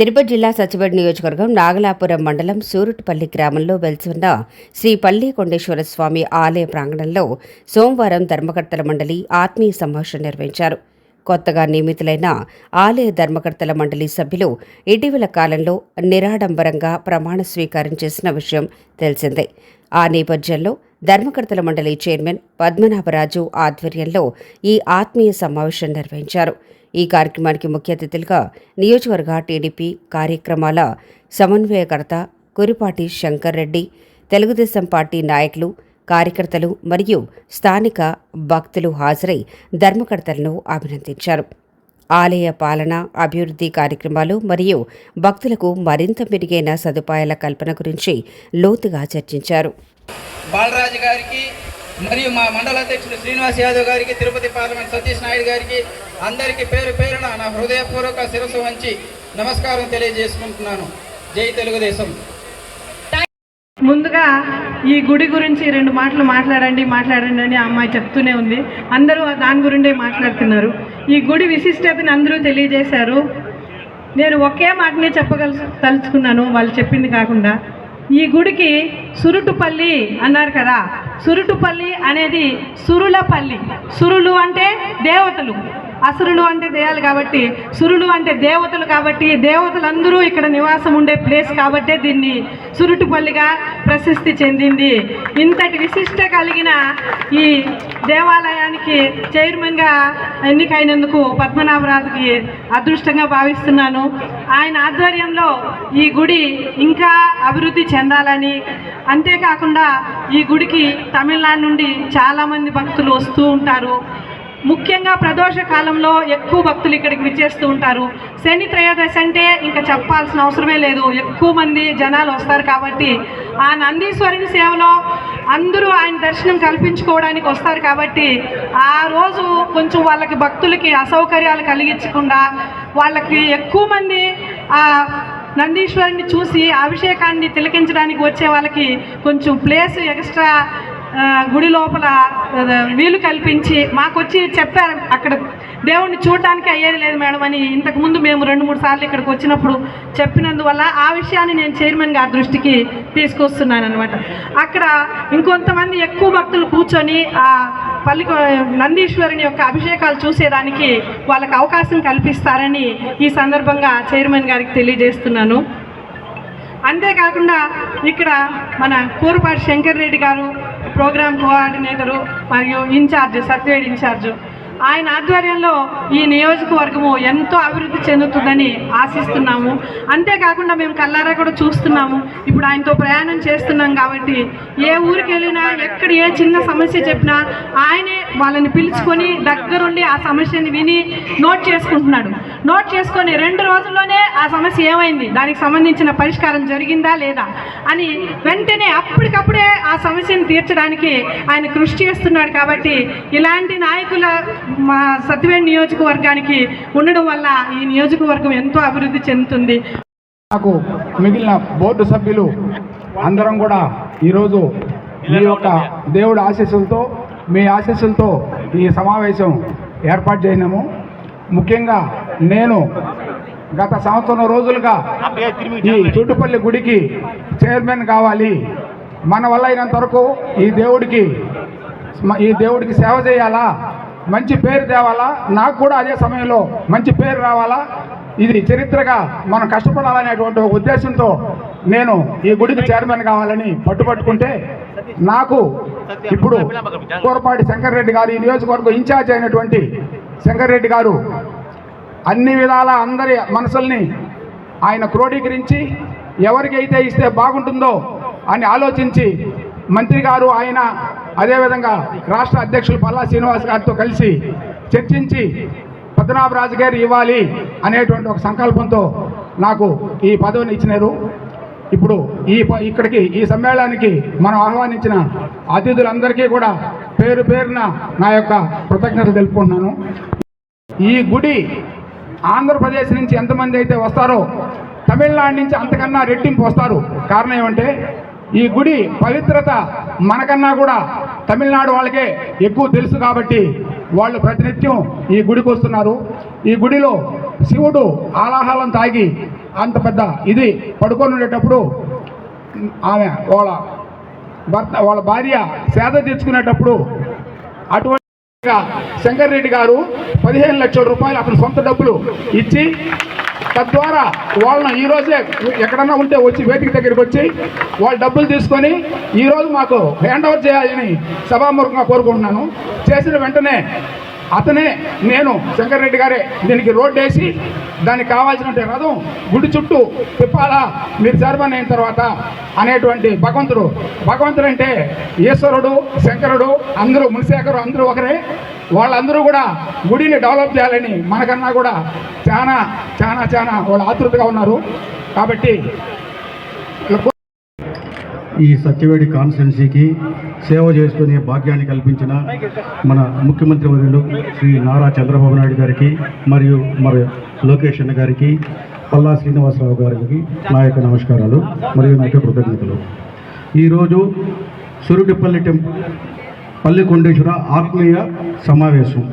తిరుపతి జిల్లా సచివేడ్ నియోజకవర్గం నాగలాపురం మండలం సూరుట్పల్లి గ్రామంలో వెలిసిన శ్రీ పల్లి కొండేశ్వర స్వామి ఆలయ ప్రాంగణంలో సోమవారం ధర్మకర్తల మండలి ఆత్మీయ సమావేశం నిర్వహించారు. కొత్తగా నియమితులైన ఆలయ ధర్మకర్తల మండలి సభ్యులు ఇటీవల కాలంలో నిరాడంబరంగా ప్రమాణ స్వీకారం చేసిన విషయం తెలిసిందే. ఆ నేపథ్యంలో ధర్మకర్తల మండలి చైర్మన్ పద్మనాభరాజు ఆధ్వర్యంలో ఈ ఆత్మీయ సమావేశం నిర్వహించారు. ఈ కార్యక్రమానికి ముఖ్య అతిథులుగా నియోజకవర్గ టీడీపీ కార్యక్రమాల సమన్వయకర్త కురిపాటి శంకర్ రెడ్డి తెలుగుదేశం పార్టీ నాయకులు కార్యకర్తలు మరియు స్థానిక భక్తులు హాజరై ధర్మకర్తలను అభినందించారు. ఆలయ పాలన అభివృద్ధి కార్యక్రమాలు మరియు భక్తులకు మరింత మెరుగైన సదుపాయాల కల్పన గురించి లోతుగా చర్చించారు. బాలరాజు గారికి మరియు మా మండల అధ్యక్షుడు శ్రీనివాస్ యాదవ్ గారికి తిరుపతి పార్లమెంట్ సతీష్ నాయుడు గారికి అందరికీ పేరు పేరున నా హృదయపూర్వక శిరస్సు వంచి నమస్కారం తెలియజేసుకుంటున్నాను. జై తెలుగుదేశం. ముందుగా ఈ గుడి గురించి రెండు మాటలు మాట్లాడండి మాట్లాడండి అని ఆ అమ్మాయి చెప్తూనే ఉంది. అందరూ దాని గురిండే మాట్లాడుతున్నారు. ఈ గుడి విశిష్టతని అందరూ తెలియజేశారు. నేను ఒకే మాటనే చెప్పగల తలుచుకున్నాను వాళ్ళు చెప్పింది కాకుండా. ఈ గుడికి సురుటుపల్లి అన్నారు కదా సురుటుపల్లి అనేది సురులపల్లి. సురులు అంటే దేవతలు. అసురులు అంటే దేయాలు కాబట్టి సురులు అంటే దేవతలు కాబట్టి దేవతలందరూ ఇక్కడ నివాసం ఉండే ప్లేస్ కాబట్టే దీన్ని సురుటుపల్లిగా ప్రసిద్ధి చెందింది. ఇంతటి విశిష్ట కలిగిన ఈ దేవాలయానికి చైర్మన్గా ఎన్నికైనందుకు పద్మనాభరాజుకి అదృష్టంగా భావిస్తున్నాను. ఆయన ఆధ్వర్యంలో ఈ గుడి ఇంకా అభివృద్ధి చెందాలని అంతేకాకుండా ఈ గుడికి తమిళనాడు నుండి చాలామంది భక్తులు వస్తూ ఉంటారు. ముఖ్యంగా ప్రదోష కాలంలో ఎక్కువ భక్తులు ఇక్కడికి విచ్చేస్తూ ఉంటారు. శని త్రయోదశి అంటే ఇంకా చెప్పాల్సిన అవసరమే లేదు. ఎక్కువ మంది జనాలు వస్తారు కాబట్టి ఆ నందీశ్వరుని సేవలో అందరూ ఆయన దర్శనం కల్పించుకోవడానికి వస్తారు కాబట్టి ఆ రోజు కొంచెం వాళ్ళకి భక్తులకి అసౌకర్యాలు కలిగించకుండా వాళ్ళకి ఎక్కువ మంది ఆ నందీశ్వరుని చూసి అభిషేకాన్ని తిలకించడానికి వచ్చే వాళ్ళకి కొంచెం ప్లేస్ ఎక్స్ట్రా గుడి లోపల వీలు కల్పించి మాకొచ్చి చెప్పారు. అక్కడ దేవుణ్ణి చూడటానికి అయ్యేది లేదు మేడం అని ఇంతకుముందు మేము రెండు మూడు సార్లు ఇక్కడికి వచ్చినప్పుడు చెప్పినందువల్ల ఆ విషయాన్ని నేను చైర్మన్ గారి దృష్టికి తీసుకొస్తున్నాను అనమాట అక్కడ ఇంకొంతమంది ఎక్కువ భక్తులు కూర్చొని ఆ పల్లి నందీశ్వరుని యొక్క అభిషేకాలు చూసేదానికి వాళ్ళకి అవకాశం కల్పిస్తారని ఈ సందర్భంగా చైర్మన్ గారికి తెలియజేస్తున్నాను. అంతేకాకుండా ఇక్కడ మన కూరపాటి శంకర్ రెడ్డి గారు ప్రోగ్రామ్ కోఆర్డినేటరు మరియు in charge Satyavedu in charge. ఆయన ఆధ్వర్యంలో ఈ నియోజకవర్గము ఎంతో అభివృద్ధి చెందుతుందని ఆశిస్తున్నాము. అంతేకాకుండా మేము కల్లారా కూడా చూస్తున్నాము. ఇప్పుడు ఆయనతో ప్రయాణం చేస్తున్నాం కాబట్టి ఏ ఊరికి వెళ్ళినా ఎక్కడ ఏ చిన్న సమస్య చెప్పినా ఆయనే వాళ్ళని పిలుచుకొని దగ్గరుండి ఆ సమస్యని విని నోట్ చేసుకుంటున్నాడు. నోట్ చేసుకొని రెండు రోజుల్లోనే ఆ సమస్య ఏమైంది? దానికి సంబంధించిన పరిష్కారం జరిగిందా లేదా? అని వెంటనే అప్పటికప్పుడే ఆ సమస్యను తీర్చడానికి ఆయన కృషి చేస్తున్నాడు కాబట్టి ఇలాంటి నాయకుల మా సత్యవేణి నియోజకవర్గానికి ఉండడం వల్ల ఈ నియోజకవర్గం ఎంతో అభివృద్ధి చెందుతుంది. నాకు మిగిలిన బోర్డు సభ్యులు అందరం కూడా ఈరోజు మీ యొక్క దేవుడి ఆశీస్సులతో మీ ఆశీస్సులతో ఈ సమావేశం ఏర్పాటు చేయనాము ముఖ్యంగా నేను గత సంవత్సరం రోజులుగా ఈ చుట్టుపల్లి గుడికి చైర్మన్ కావాలి. మన వల్ల అయినంత వరకు ఈ దేవుడికి ఈ దేవుడికి సేవ చేయాలా? మంచి పేరు తేవాలా? నాకు కూడా అదే సమయంలో మంచి పేరు రావాలా? ఇది చరిత్రగా మనం కష్టపడాలనేటువంటి ఒక ఉద్దేశంతో నేను ఈ గుడికి చైర్మన్ కావాలని పట్టుపట్టుకుంటే నాకు ఇప్పుడు కూరపాటి శంకర్రెడ్డి గారు ఈ నియోజకవర్గం ఇన్ఛార్జ్ అయినటువంటి శంకర్రెడ్డి గారు అన్ని విధాల అందరి మనసుల్ని ఆయన క్రోడీకరించి ఎవరికైతే ఇస్తే బాగుంటుందో అని ఆలోచించి మంత్రి గారు ఆయన అదేవిధంగా రాష్ట్ర అధ్యక్షులు పల్లా శ్రీనివాస్ గారితో కలిసి చర్చించి పద్మనాభరాజు గారు ఇవ్వాలి అనేటువంటి ఒక సంకల్పంతో నాకు ఈ పదవిని ఇచ్చినారు. ఇప్పుడు ఈ ప- ఇక్కడికి ఈ సమ్మేళనానికి మనం ఆహ్వానించిన అతిథులందరికీ కూడా పేరు పేరున నా యొక్క కృతజ్ఞతలు తెలుపుకుంటున్నాను. ఈ గుడి ఆంధ్రప్రదేశ్ నుంచి ఎంతమంది అయితే వస్తారో తమిళనాడు నుంచి అంతకన్నా రెట్టింపు వస్తారు. కారణం ఏమంటే ఈ గుడి పవిత్రత మనకన్నా కూడా తమిళనాడు వాళ్ళకే ఎక్కువ తెలుసు కాబట్టి వాళ్ళు ప్రతినిత్యం ఈ గుడికి వస్తున్నారు. ఈ గుడిలో శివుడు ఆలాహలం తాగి అంత పెద్ద ఇది పడుకొని ఉండేటప్పుడు ఆమె వాళ్ళ భర్త వాళ్ళ భార్య సేద తెచ్చుకునేటప్పుడు అటువంటి శంకర్ రెడ్డి గారు పదిహేను లక్షల రూపాయలు అతని సొంత డబ్బులు ఇచ్చి తద్వారా వాళ్ళని ఈరోజే ఎక్కడన్నా ఉంటే వచ్చి వేదిక దగ్గరికి వచ్చి వాళ్ళు డబ్బులు తీసుకొని ఈరోజు మాకు హ్యాండ్ ఓవర్ చేయాలని సభాముఖంగా కోరుకుంటున్నాను. చేసిన వెంటనే అతనే నేను శంకర్ రెడ్డి గారే దీనికి రోడ్డు వేసి దానికి కావాల్సినటువంటి రథం గుడి చుట్టూ తిప్పాలా మీరు చైర్మన్ అయిన తర్వాత అనేటువంటి భగవంతుడు. భగవంతుడు అంటే ఈశ్వరుడు శంకరుడు అందరూ మునిశేఖరు అందరూ ఒకరే. వాళ్ళందరూ కూడా గుడిని డెవలప్ చేయాలని మనకన్నా కూడా చాలా చాలా చాలా వాళ్ళు ఆతృతగా ఉన్నారు. కాబట్టి ఈ సత్యవేడి కాన్స్టిట్యున్సీకి సేవ చేసుకునే భాగ్యాన్ని కల్పించిన మన ముఖ్యమంత్రి వర్యులు శ్రీ నారా చంద్రబాబు నాయుడు గారికి మరియు మరి లోకేష్ అన్న గారికి పల్లా శ్రీనివాసరావు గారికి నా యొక్క నమస్కారాలు మరియు నా యొక్క కృతజ్ఞతలు. ఈరోజు సురుడిపల్లి టెంపుల్ పల్లి కొండేశ్వర ఆత్మీయ సమావేశం.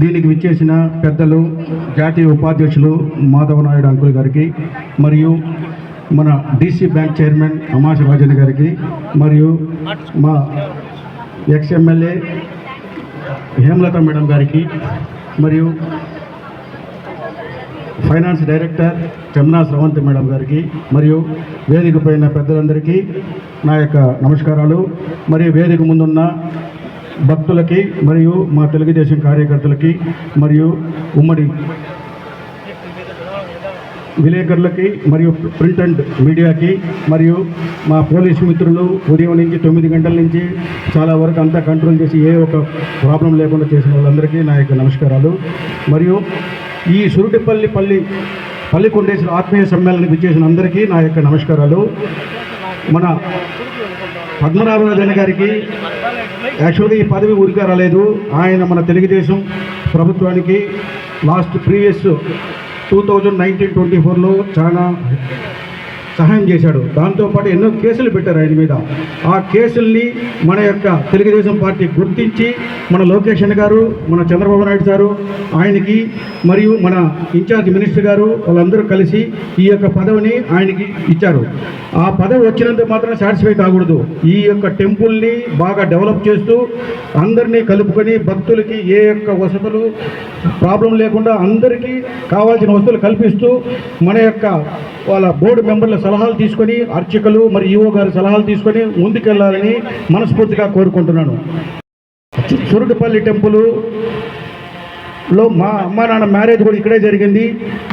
దీనికి విచ్చేసిన పెద్దలు జాతీయ ఉపాధ్యక్షులు మాధవ నాయుడు అంకుల్ గారికి మరియు మన DC bank chairman Amasha Rajan గారికి మరియు మా ఎక్స్ ఎమ్మెల్యే హేమలత మేడం గారికి మరియు finance director Chandana Sravanthi madam గారికి మరియు వేదిక పైన పెద్దలందరికీ నా యొక్క నమస్కారాలు. మరియు వేదిక ముందున్న భక్తులకి మరియు మా తెలుగుదేశం కార్యకర్తలకి మరియు ఉమ్మడి విలేకరులకి మరియు ప్రింట్ అండ్ మీడియాకి మరియు మా పోలీసు మిత్రులు ఉదయం నుంచి తొమ్మిది గంటల నుంచి చాలా వరకు అంతా కంట్రోల్ చేసి ఏ ఒక ప్రాబ్లం లేకుండా చేసిన వాళ్ళందరికీ నా యొక్క నమస్కారాలు. మరియు ఈ సురుటిపల్లి పల్లి పల్లి కొండేశ్వర ఆత్మీయ సమ్మేళనకు విచ్చేసిన అందరికీ నా యొక్క నమస్కారాలు. మన పద్మనాభరాజన్ గారికి యాక్చువల్గా ఈ పదవి ఊరికే రాలేదు. ఆయన మన తెలుగుదేశం ప్రభుత్వానికి last previous two thousand nineteen twenty ఫోర్లో చాలా సహాయం చేశాడు. దాంతోపాటు ఎన్నో కేసులు పెట్టారు ఆయన మీద. ఆ కేసుల్ని మన యొక్క తెలుగుదేశం పార్టీ గుర్తించి మన లోకేష్ గారు మన చంద్రబాబు నాయుడు సారు ఆయనకి మరియు మన ఇన్ఛార్జ్ మినిస్టర్ గారు వాళ్ళందరూ కలిసి ఈ యొక్క పదవిని ఆయనకి ఇచ్చారు. ఆ పదవి వచ్చినంత మాత్రం సాటిస్ఫై కాకూడదు. ఈ యొక్క టెంపుల్ని బాగా డెవలప్ చేస్తూ అందరినీ కలుపుకొని భక్తులకి ఏ యొక్క వసతులు ప్రాబ్లం లేకుండా అందరికీ కావాల్సిన వసతులు కల్పిస్తూ మన యొక్క వాళ్ళ బోర్డు మెంబర్ల సలహాలు తీసుకొని అర్చకులు మరి ఈఓ గారి సలహాలు తీసుకొని ముందుకెళ్ళాలని మనస్ఫూర్తిగా కోరుకుంటున్నాను. సురుడుపల్లి టెంపుల్లో మా అమ్మ నాన్న మ్యారేజ్ కూడా ఇక్కడే జరిగింది.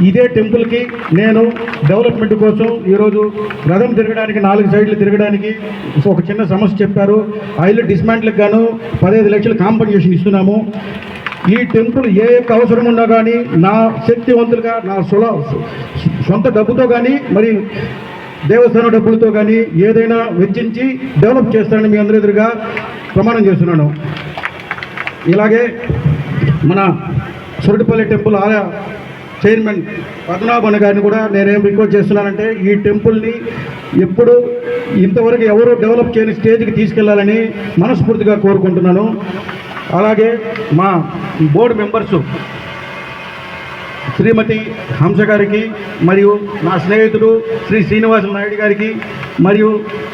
ఇదే టెంపుల్కి నేను డెవలప్మెంట్ కోసం ఈరోజు రథం తిరగడానికి నాలుగు సైడ్లు తిరగడానికి ఒక చిన్న సమస్య చెప్పారు. ఐదు డిస్మాంట్లకు గాను పదహైదు లక్షలు కాంపన్సేషన్ ఇస్తున్నాము. ఈ టెంపుల్ ఏ యొక్క అవసరం ఉన్నా కానీ నా శక్తివంతులుగా నా సుల సొంత డబ్బుతో కానీ మరి దేవస్థానం డబ్బులతో కానీ ఏదైనా వెచ్చించి డెవలప్ చేస్తానని మీ అందరి ఎదురుగా ప్రమాణం చేస్తున్నాను. ఇలాగే మన సురటిపల్లి టెంపుల్ ఆలయ చైర్మన్ పద్మనాభన్ గారిని కూడా నేనేం రిక్వెస్ట్ చేస్తున్నానంటే ఈ టెంపుల్ని ఎప్పుడు ఇంతవరకు ఎవరు డెవలప్ చేయని స్టేజ్కి తీసుకెళ్ళాలని మనస్ఫూర్తిగా కోరుకుంటున్నాను. అలాగే మా బోర్డు మెంబర్సు శ్రీమతి హంస గారికి మరియు నా స్నేహితుడు శ్రీ శ్రీనివాస నాయుడు గారికి మరియు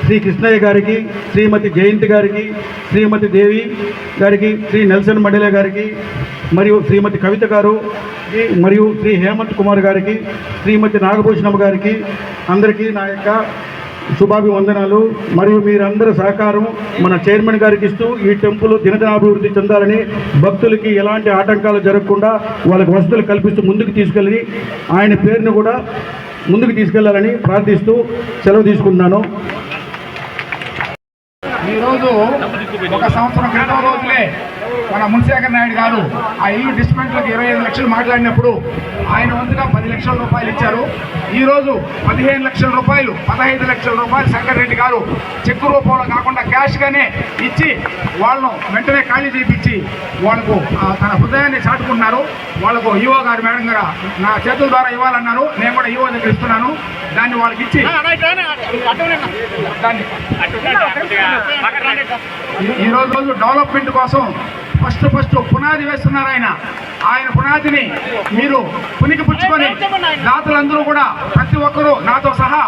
శ్రీ కృష్ణయ్య గారికి శ్రీమతి జయంతి గారికి శ్రీమతి దేవి గారికి శ్రీ నెల్సన్ మండలే గారికి మరియు శ్రీమతి కవిత గారు మరియు శ్రీ హేమంత్ కుమార్ గారికి శ్రీమతి నాగభూషణమ్మ గారికి అందరికీ నా యొక్క శుభాభివందనాలు. మరియు మీరందరి సహకారం మన చైర్మన్ గారికి ఇస్తూ ఈ టెంపుల్ దినదినాభివృద్ధి చెందాలని భక్తులకి ఎలాంటి ఆటంకాలు జరగకుండా వాళ్ళకి వసతులు కల్పిస్తూ ముందుకు తీసుకెళ్ళి ఆయన పేరును కూడా ముందుకు తీసుకెళ్ళాలని ప్రార్థిస్తూ సెలవు తీసుకుంటున్నాను. ఈరోజు ఒక సంవత్సరం క్రితం రోజులే మన మున్శేఖర్ నాయుడు గారు ఆ ఇల్లు డిస్మెంట్లకు ఇరవై ఐదు లక్షలు మాట్లాడినప్పుడు ఆయన వంతుగా పది లక్షల రూపాయలు ఇచ్చారు. ఈరోజు పదిహేను లక్షల రూపాయలు పదహైదు లక్షల రూపాయలు శంకర్ రెడ్డి గారు చెక్కు రూపంలో కాకుండా క్యాష్గానే ఇచ్చి వాళ్ళను వెంటనే ఖాళీ చేయించి వాళ్ళకు తన హృదయాన్ని చాటుకుంటున్నారు వాళ్ళకు ఈఓ గారు మేడం గారు నా చేతుల ద్వారా ఇవ్వాలన్నారు. నేను కూడా ఈఓ దగ్గర ఇస్తున్నాను. దాన్ని వాళ్ళకి ఇచ్చి దాన్ని ఈ- రోజు రోజు డెవలప్మెంట్ కోసం ఫస్ట్ ఫస్ట్ పునాది వేస్తున్నారు ఆయన. ఆయన పునాదిని మీరు పునికి పుచ్చుకొని దాతలందరూ కూడా ప్రతి ఒక్కరూ నాతో సహా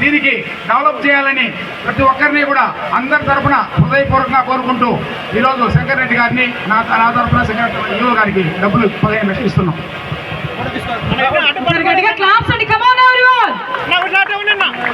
దీనికి డెవలప్ చేయాలని ప్రతి ఒక్కరిని కూడా అందరి తరఫున హృదయపూర్వకంగా కోరుకుంటూ ఈరోజు శంకర్ రెడ్డి గారిని నా నా తరఫున శంకర్ యువ గారికి డబ్బులు పదిహేను లక్షలు ఇస్తున్నాం. క్లాప్స్